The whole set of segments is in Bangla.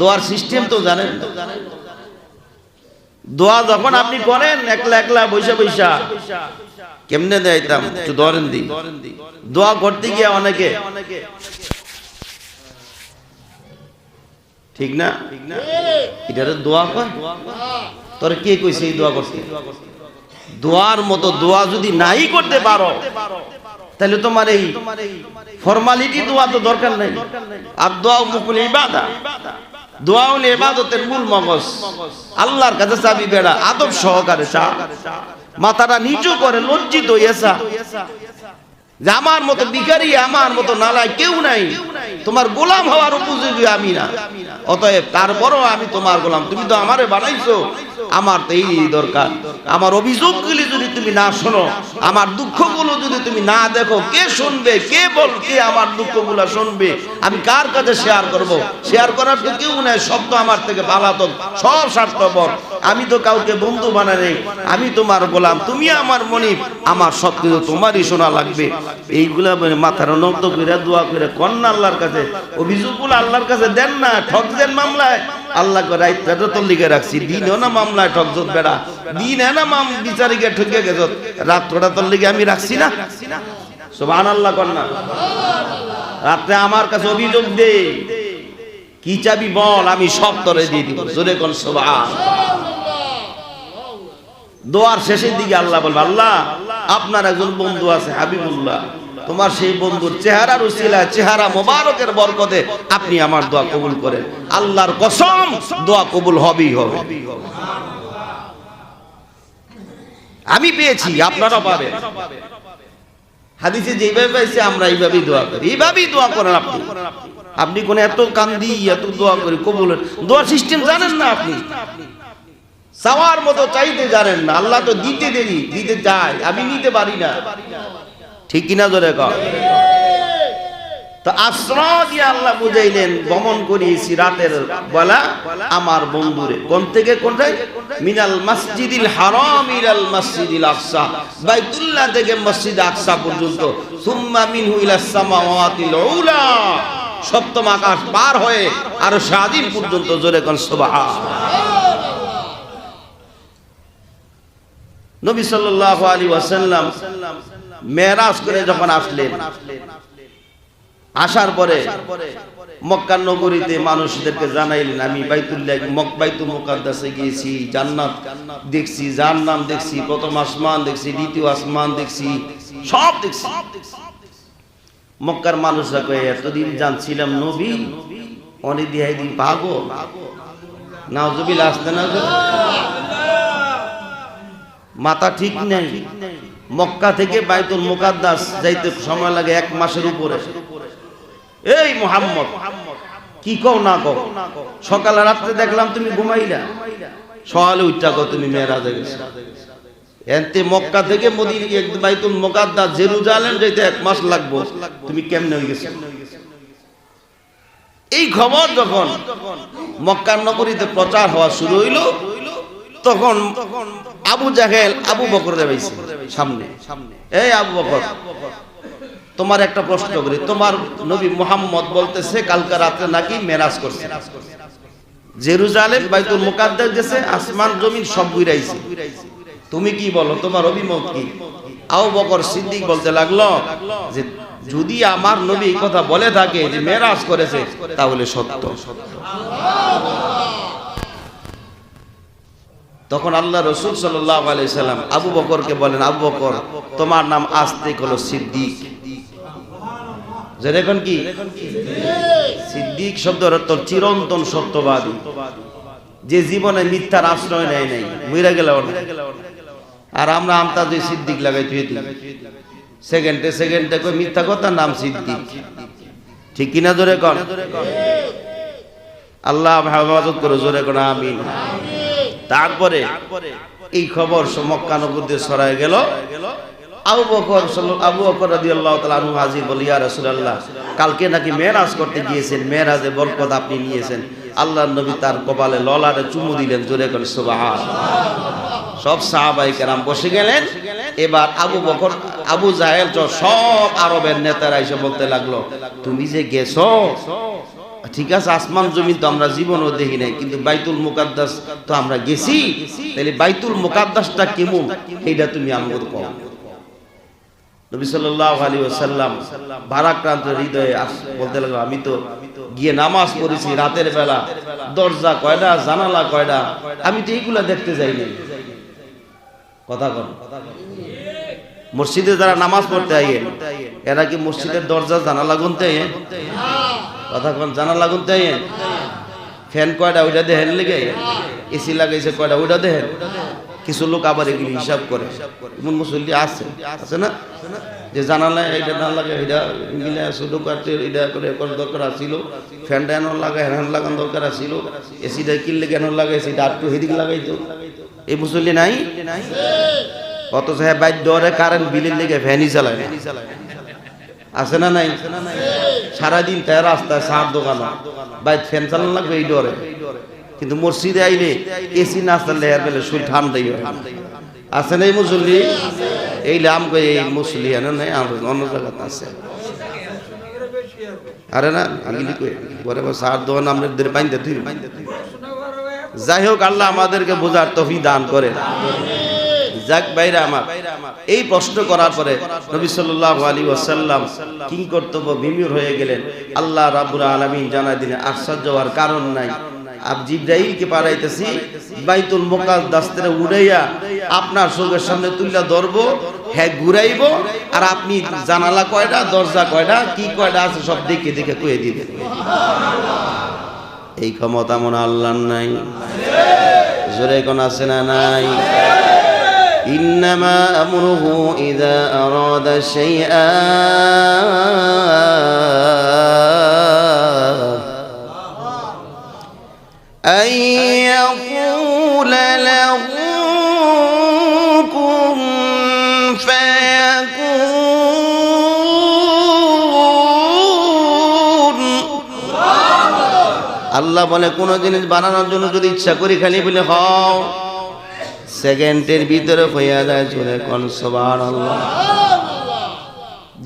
দোয়ার সিস্টেম তো জানেন। দোয়া যখন আপনি করেন, একলা একলা বৈশা বৈশা কেমনে দেয়তাম একটু ধরেন দি। দোয়া করতে গিয়ে অনেকে। ঠিক না? এটা দোয়া কয়? তোর কে কইছে এই দোয়া করতে? দোয়ার মতো দোয়া যদি নাই করতে পারো, তাহলে তোমার এই ফর্মালিটি দোয়া তো দরকার নাই। আর দোয়া মুকুল ইবাদা। দোয়া হলে ইবাদতের মূল মগজ। আল্লাহর কাছে চাবি বেড়া, আদব সহকারে চা। মাথাটা নিচু করে, লজ্জিত হইয়াছা যে আমার মতো বিকারি আমার মতো নালায় কেউ নাই। তোমার গোলাম হওয়ার উপযোগী আমি না। অতএব তারপরও আমি তোমার গোলাম। তুমি তো আমারে বানাইছো। আমার তো এই দরকার। আমার অভিযোগগুলি যদি তুমি না শোনো আমার দুঃখগুলো যদি তুমি না দেখো কে শুনবে কে বল কে আমার দুঃখগুলো শুনবে আমি কার কাছে শেয়ার করব? শেয়ার করার তো কেউ নাই সব তো আমার থেকে পালাতক সব স্বার্থপর। আমি তো কাউকে বন্ধু বানাই নেই আমি তোমার গোলাম তুমি আমার মনিব আমার সব কিছু তোমারই শোনা লাগবে। এইগুলা মানে মাথার নত করে দোয়া করে কন্যা আল্লাহর কাছে অভিযোগগুলো আল্লাহর কাছে দেন না ঠক দেন মামলায়। আল্লাহ করে রাইতটা তো লিখে রাখছি। দিনও না মামলায় ঠক জোত বেড়া। দিন না মাম বিচারিকে ঠকে গেছ। রাত্রটা তোর লিখে আমি রাখছি না। সোবান আল্লাহ কন্যা রাত্রে আমার কাছে অভিযোগ দে। কি চাবি বল আমি সব তরে দিয়ে দিব। জোরে কোন সোবান দোয়ার শেষের দিকে আল্লাহ বলবে আল্লাহ আপনার একজন বন্ধু আছে হাবিবুল্লাহ। তোমার সেই বন্ধুর চেহারার উসিলা চেহারা মোবারকের বরকতে আপনি আমার দোয়া কবুল করেন। আল্লাহর কসম দোয়া কবুল হবেই হবে। আমি পেয়েছি আপনারা পাবেন হাদিসে যেভাবে পাইছে, আমরা এইভাবেই দোয়া করি। এইভাবেই দোয়া করেন আপনি। আপনি কোন এত কান্দি, এত দোয়া করি কবুল দোয়ার সিস্টেম জানেন না আপনি। চাওয়ার মতো চাইতে জানেন না। আল্লাহ তো দিতে দেরি, দিতে চায়। আমি নিতে পারি না। ঠিক কিনা ধরে কর তো আশ্রয় দিয়ে আল্লাহ বুঝাইলেন করিয়েছি রাতের বেলা আমার বন্ধুরে। কোন থেকে কোনটাই মিনাল মসজিদিল হারাম ইলাল মসজিদিল আকসা। বাইতুল্লাহ থেকে মসজিদ আকসা পর্যন্ত। সুম্মা মিনহু সামাওয়াতিল উলা। সপ্তম আকাশ পার হয়ে আর স্বাধীন পর্যন্ত জোরে কোন নবী সাল্লাল্লাহু আলাইহি ওয়াসাল্লাম মেরাজ করে যখন আসলেন, আসার পরে মক্কা নগরীতে মানুষদেরকে জানাইলেন, আমি বাইতুল্লাহ বাইতুল মুকাদ্দাসে গিয়েছি, জান্নাত দেখছি জান্নাম দেখছি, প্রথম আসমান দেখছি, দ্বিতীয় আসমান দেখছি, সব দেখছি। মক্কার মানুষরা কয়ে, এতদিন জানছিলাম নবী অনেক দিহাই দিন পাগো নাওজবিল আসতে না মাথা ঠিক নেই। মক্কা থেকে বাইতুল মুকাদ্দাস যাইতে সময় লাগে এক মাসের উপরে। এই মোহাম্মদ, কি কও না কও? সকালে রাত্রে দেখলাম তুমি ঘুমাইলা। সকালে উঠটা কও তুমি মেয়েরাজে গেছো। এনতে মক্কা থেকে মদিনা বাইতুল মুকাদ্দাস জেরুজালেম যাইতে এক মাস লাগবো। তুমি কেমনে হয়ে গেছো? এই খবর যখন মক্কার নগরীতে প্রচার হওয়া শুরু হইল, তখন আবু জাহেল আবু বকর দেবাইছে। সামনে। এই আবু বকর তোমার একটা প্রশ্ন করি। তোমার নবী মোহাম্মদ বলতেছে কালকে রাতে নাকি মেরাজ করছে। জেরুজালেম বাইতুল মুকাদ্দাস গেছে আসমান জমিন সব ঘুরাইছে। তুমি কি বলো তোমার অভিমত কি? আবু বকর সিদ্দিক বলতে লাগল যে যদি আমার নবী কথা বলে থাকে যে মেরাজ করেছে তাহলে সত্য। তখন আল্লাহ রসুল সাল্লাম আবু বকরকে বলেন, আবু বকর, তোমার নাম আস্তিক হলো সিদ্দিক। যেরকম কি? সিদ্দিক অর্থ চিরন্তন সত্যবাদী। যে জীবনে মিথ্যার আশ্রয় নেয় নাই, মইরা গেল আর আমরা আমতা যে সিদ্দিক লাগাই তুই সেকেন্ডে সেকেন্ডে কই মিথ্যা কথা নাম সিদ্দিক। ঠিক কিনা জোরে কন? আল্লাহ হেফাজত করে, জোরে কোন, আমিন। তারপরে এই খবর মক্কা নগরীতে ছড়ায় গেল। আবু বকর আবু বকর রাদিয়াল্লাহু তাআলা আনহু হাজির বলি, ইয়া কালকে নাকি মেরাজ করতে গিয়েছেন মেরাজে বরকত আপনি নিয়েছেন। আল্লাহর নবী তার কপালে ললারে চুমু দিলেন, জোরে করে সুবহান সব সাহাবাই কেরাম বসে গেলেন। এবার আবু বকর, আবু জাহেল সব আরবের নেতারা এসে বলতে লাগল, তুমি যে গেছো ঠিক আছে, আসমান, জমিন তো আমরা জীবনও দেখি নাই, কিন্তু বাইতুল মুকাদ্দাস তো আমরা গেছি। তাহলে বাইতুল মুকাদ্দাসটা কেমন? এইটা তুমি আমাকে কও। নবী সাল্লাল্লাহু আলাইহি ওয়াসাল্লাম ভারাক্রান্ত হৃদয়ে বলতে লাগল, আমি তো গিয়ে নামাজ পড়েছি, রাতের বেলা। দরজা কয়টা জানালা কয়টা আমি তো এইগুলা দেখতে যাইনি। কথা কন। মসজিদে যারা নামাজ পড়তে আইয়েন, এরা কি মসজিদের দরজা, জানালা গুনতে আইয়েন? কথা কন জানালা গুনতে আইয়েন ফ্যান কয়টা ওইটা দেখেন লেগে? এসি লাগাইছে কয়টা ওইটা দেখেন কিছু লোক আবার এগুলি হিসাব করে। এমন মুসল্লি আছে আছে না? যে জানালা এটা না লাগে এটা মিলে শুধু কাটতে এটা করে করার দরকার আছিল। ফ্যানটা এনে লাগা হ্যান লাগানো দরকার আছিল। এসিটা কিনলে কেন লাগে এসিটা একটু হেদিক লাগাইতো। এই মুসল্লি নাই? অথচ হ্যাঁ বাধ্য করে কারেন্ট বিলের লেগে ফ্যানই চালায় না। আছে না নাই? সারাদিন তাই রাস্তায় সার দোকান। বাইর ফ্যান চালানো লাগবে এই ডরে। কিন্তু মসজিদে আইলে এসি না চাললে এর বেলে শরীর ঠান্ডাই আছে না এই মুসল্লি? এই লাম কই এই মুসল্লি এনে নাই আর অন্য জায়গাতে আছে। আরে না আগিলি কই? পরে সার দোকান আমাদের বাইন্দে তুই। যাই হোক, আল্লাহ আমাদেরকে বোঝার তফি দান করে যাক বাইরে আমার। এই প্রশ্ন করার পরে নবী সাল্লাল্লাহু আলাইহি ওয়াসাল্লাম কিং কর্তব্য বিমির হয়ে গেলেন। আল্লাহ রাব্বুল আলামিন জানাই দিলেন, আশ্চর্য হওয়ার কারণ নাই। আব জিব্রাইলকে বাইতুল থেকে উড়াইয়া আপনার চোখের সামনে ধরবো হ্যাঁ ঘুরাইবো, আর আপনি জানালা কয়টা দরজা কয়টা কি কয়টা আছে সব দেখে দেখে কয়ে দিবেন। এই ক্ষমতা মনে আল্লাহর নাই। জোরে কোন আছে না নাই? إنما أمره إذا أراد شيئا أن يقول له كن فيكون আল্লাহ বলে কোন জিনিস বানানোর জন্য যদি ইচ্ছা করি খালি বলে হও সেকেন্ডের ভিতরে হইয়া যায় চলে কোন সবার আল্লাহ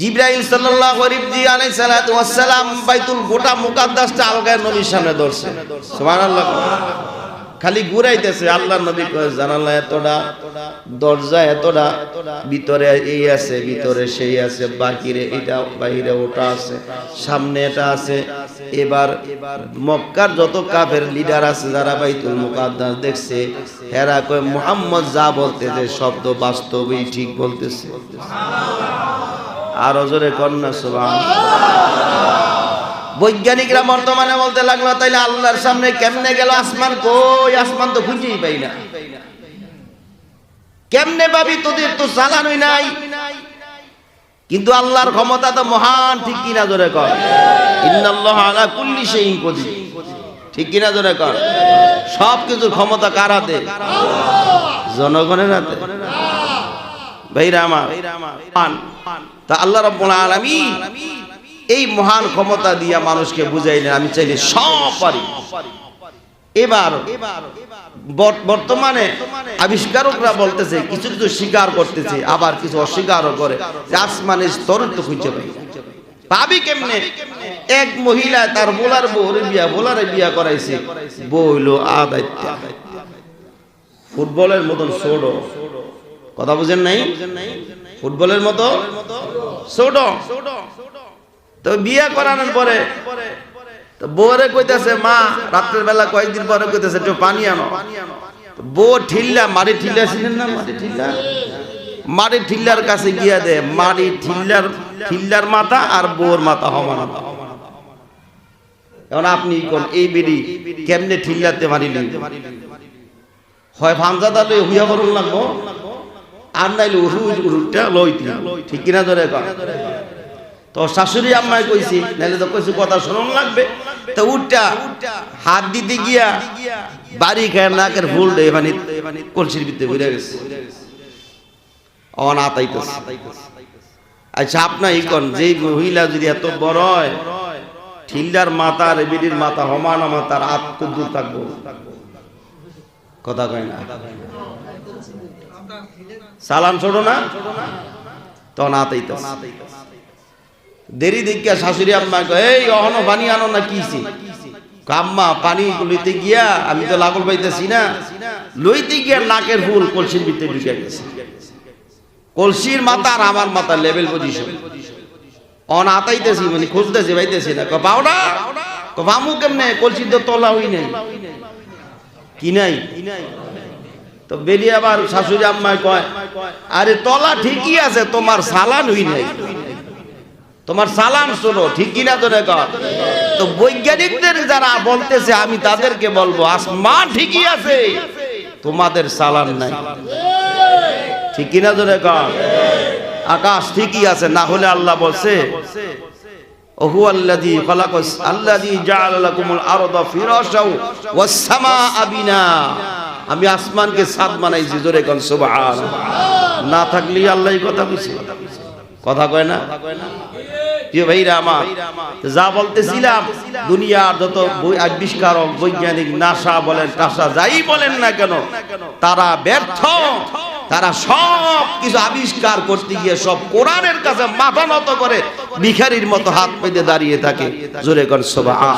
জিব্রাইল সাল্লাল্লাহু আলাইহি আলাইহি সাল্লাতু ওয়াসসালাম বাইতুল গোটা মুকাদ্দাসটা আলগায় নবীর সামনে ধরছে। সুবহানাল্লাহ। খালি ঘুরাইতেছে আল্লাহ নবী কয়, জানালা এতটা, দরজা এতটা, ভিতরে এই আছে, ভিতরে সেই আছে, বাহিরে এটা, বাহিরে ওটা আছে, সামনে এটা আছে। এবার মক্কার যত কাফের লিডার আছে যারা বাইতুল মুকাদ্দাস দেখছে হেরা কয়, মুহাম্মদ যা বলতেছে শব্দ বাস্তবেই ঠিক বলতেছে। আর জোরে কন্যা সুবহান বৈজ্ঞানিকরা বর্তমানে বলতে লাগল, তাইলে আল্লাহর সামনে কেমনে গেল আসমান? কই, আসমান তো খুঁজেই পাই না। কেমনে পাবি তোদের তো চালানোই নাই। কিন্তু আল্লাহর ক্ষমতা তো মহান, ঠিক কিনা জোরে কর। ঠিক কিনা কর? সব কিছুর ক্ষমতা কার হাতে? জনগণের এই মহান ক্ষমতা দিয়া মানুষকে বুঝাইলেন, আমি চাইলে সব পারি। এবার বর- বর্তমানে আবিষ্কারকরা বলতেছে, কিছু কিছু স্বীকার করতেছে, আবার কিছু অস্বীকারও করে আসমানের স্তর তো খুঁজে পাই পাবি কেমনে? এক মহিলা তার বোলার বউর বিয়া, বোলারে বিয়া করাইছে। বউ হইল আদায়িত্ব ফুটবলের মতন ছোট কথা বুঝেন নাই? ফুটবলের মতো ছোট তো বিয়া করানোর পরে তো বউরে কইতেছে, মা, রাত্রের বেলা কয়েকদিন পরে কইতেছে, একটু পানি আনো। বউ ঠিল্লা মারি ঠিল্লা ছিলেন না? মারি ঠিল্লা? মারি ঠিল্লার কাছে গিয়া দে মারি ঠিল্লার ঠিল্লার মাথা আর বউর মাথা সমান এখন আপনি কোন এই বেরি কেমনে ঠিল্লাতে মারিলেন হয় হুইয়া করুন লাগবো? আর নাইলে লইতি। ঠিক কিনা ধরে তো শাশুড়ি কইছি, নাইলে তো কইছি কথা শুনুন লাগবে। তো উঠটা হাত দিতে গিয়া বাড়ি খায় নাকের ফুল মানে কলসির ভিতরে বুঝে গেছে। অন আতাইতেছে আচ্ছা আপনার ইকন যেই মহিলা যদি এত বড় হয়, ঠিল্লার মাথা আর বিডির মাথা সমান মাথার হাত কুদ্দুর থাকব। কথা কয় না? সালাম ছোড়ো না? তখন আতাইতেছে দেরি দেখিয়া শাশুড়ি আম্মা এই, অহনো পানি আনো না কিছি কাম্মা পানি লইতে গিয়া আমি তো লাগল পাইতেছি না। লইতে গিয়া নাকের ফুল কলসির ভিতরে ঢুকে গেছে। কলসির মাথা আর আমার মাথা লেভেল পজিশন অন আতাইতেছি মানে খুঁজতেছি পাইতেছি না। পাও না? পামু কেমনে? কলসি তো তলা হই নাই। কি নাই? তো বেরিয়ে আবার শাশুড়ি আম্মায় কয়, আরে, তলা ঠিকই আছে, তোমার সালান হই নাই। তোমার সালাম শোনো, ঠিক কিনা তো রেকর্ড তো বৈজ্ঞানিকদের যারা বলতেছে, আমি তাদেরকে বলব আসমান ঠিকই আছে, তোমাদের সালান নাই। ঠিক কিনা তো রেকর্ড আকাশ ঠিকই আছে, না হলে আল্লাহ বলছে, ওহু আরদা ফিরাশাও ওয়াস আমি আসমানকে বানাইছি, জোরে কোন, সুবহান। না থাকলেই আল্লাহ কথা কইছে কথা কয় না? প্রিয় ভাইরা আমার, যা বলতেছিলাম, দুনিয়ার যত আবিষ্কারক, বৈজ্ঞানিক, নাসা বলেন, টাসা, যাই বলেন না কেন, তারা ব্যর্থ। তারা সব কিছু আবিষ্কার করতে গিয়ে সব কোরআনের কাছে মাথা নত করে ভিখারির মতো হাত পেতে দাঁড়িয়ে থাকে। জোরে কর সুবহান